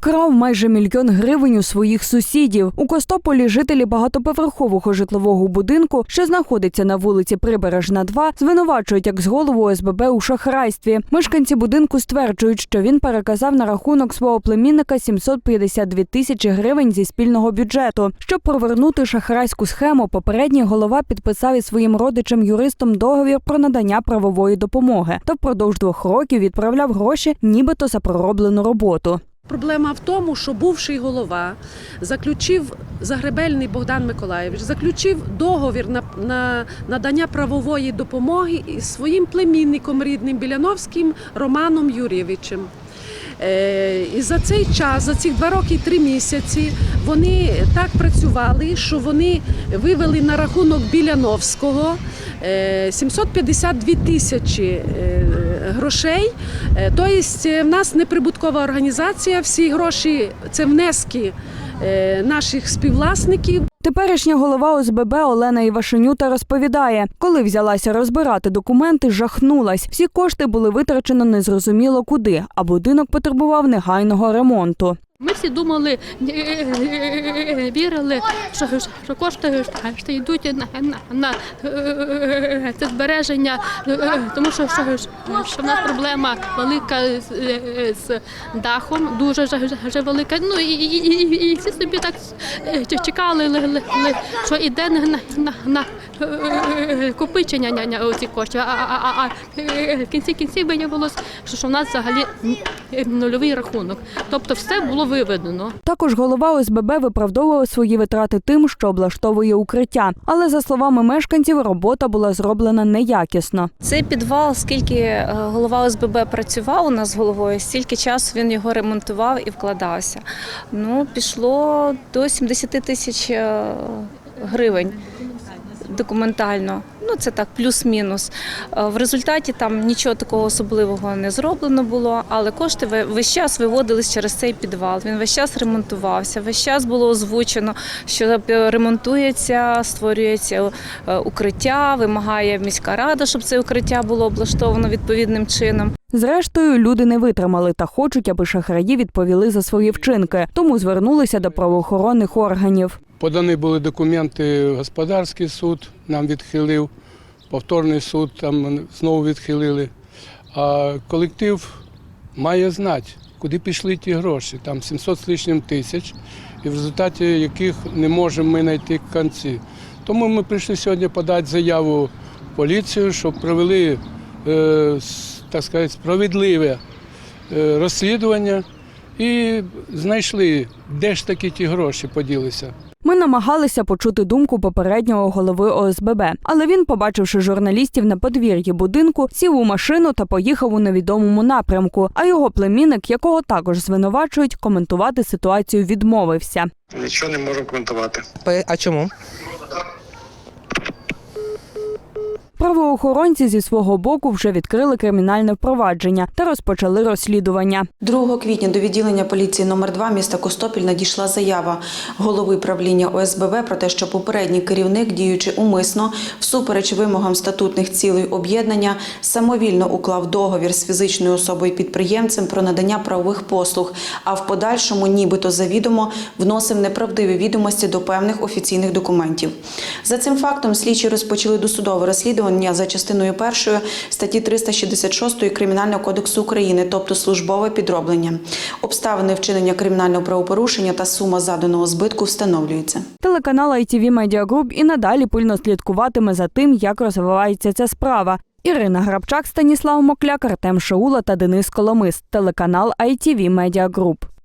Вкрав майже мільйон гривень у своїх сусідів. У Костополі жителі багатоповерхового житлового будинку, що знаходиться на вулиці Прибережна, 2, звинувачують як з голову ОСББ у шахрайстві. Мешканці будинку стверджують, що він переказав на рахунок свого племінника 752 тисячі гривень зі спільного бюджету. Щоб провернути шахрайську схему, попередній голова підписав із своїм родичем-юристом договір про надання правової допомоги та впродовж двох років відправляв гроші, нібито за пророблену роботу. Проблема в тому, що бувший голова заключив Загребельний Богдан Миколаєвич, заключив договір на, на надання правової допомоги із своїм племінником рідним Біляновським Романом Юрійовичем. Е, І за цей час, за ці два роки і три місяці, вони так працювали, що вони вивели на рахунок Біляновського 752 тисячі е, грошей. Е, Тобто в нас неприбуткова організація, всі гроші це внески е, наших співвласників. Теперішня голова ОСББ Олена Івашенюта розповідає, коли взялася розбирати документи, жахнулась. Всі кошти були витрачено незрозуміло куди, а будинок потребував негайного ремонту. Ми всі думали, е, вірили, що, що кошти що йдуть на, на, на е, це збереження, е, тому що, що, що в нас проблема велика з, е, з дахом, дуже ж- ж велика. Ну і, і, і, і всі собі так е, чекали, ли- ли- ли, що йде на, на, на, на е, копичення ня- ня- оці коштів. А, а, а, а е, в кінці кінців виявилось, що, що в нас взагалі е, нульовий рахунок. Тобто все було виведено. Також голова ОСББ виправдовував свої витрати тим, що облаштовує укриття. Але за словами мешканців, робота була зроблена неякісно. Цей підвал, скільки е, голова ОСББ працював у нас головою, стільки часу він його ремонтував і вкладався. Ну, пішло до 70 тисяч е, гривень документально. Ну, це так, плюс-мінус. Е, В результаті там нічого такого особливого не зроблено було, але кошти весь час виводились через цей підвал. Він весь час ремонтувався, весь час було озвучено, що ремонтується, створюється е, укриття, вимагає міська рада, щоб це укриття було облаштовано відповідним чином. Зрештою, люди не витримали та хочуть, аби шахраї відповіли за свої вчинки, тому звернулися до правоохоронних органів. Подані були документи в господарський суд, нам відхилив, повторний суд там знову відхилили. А колектив має знати, куди пішли ті гроші. Там 700 з лишнім тисяч, і в результаті яких не можемо ми знайти кінці. Тому ми прийшли сьогодні подати заяву в поліцію, щоб провели е, так сказати, справедливе е, розслідування і знайшли, де ж таки ті гроші поділися. Ми намагалися почути думку попереднього голови ОСББ, але він, побачивши журналістів на подвір'ї будинку, сів у машину та поїхав у невідомому напрямку. А його племінник, якого також звинувачують, коментувати ситуацію відмовився. Нічого не можу коментувати. А чому? Правоохоронці зі свого боку вже відкрили кримінальне впровадження та розпочали розслідування. 2 квітня до відділення поліції номер 2 міста Костопіль надійшла заява голови правління ОСББ про те, що попередній керівник, діючи умисно, всупереч вимогам статутних цілей об'єднання, самовільно уклав договір з фізичною особою підприємцем про надання правових послуг, а в подальшому, нібито завідомо, вносив неправдиві відомості до певних офіційних документів. За цим фактом слідчі розпочали досудове розслідування за частиною першої статті 366 Кримінального кодексу України, тобто службове підроблення. Обставини вчинення кримінального правопорушення та сума заданого збитку встановлюються. Телеканал ITV Media Group і надалі пильно слідкуватиме за тим, як розвивається ця справа. Ірина Грабчак, Станіслав Мокляк, Артем Шаула та Денис Коломис. Телеканал ITV Media Group.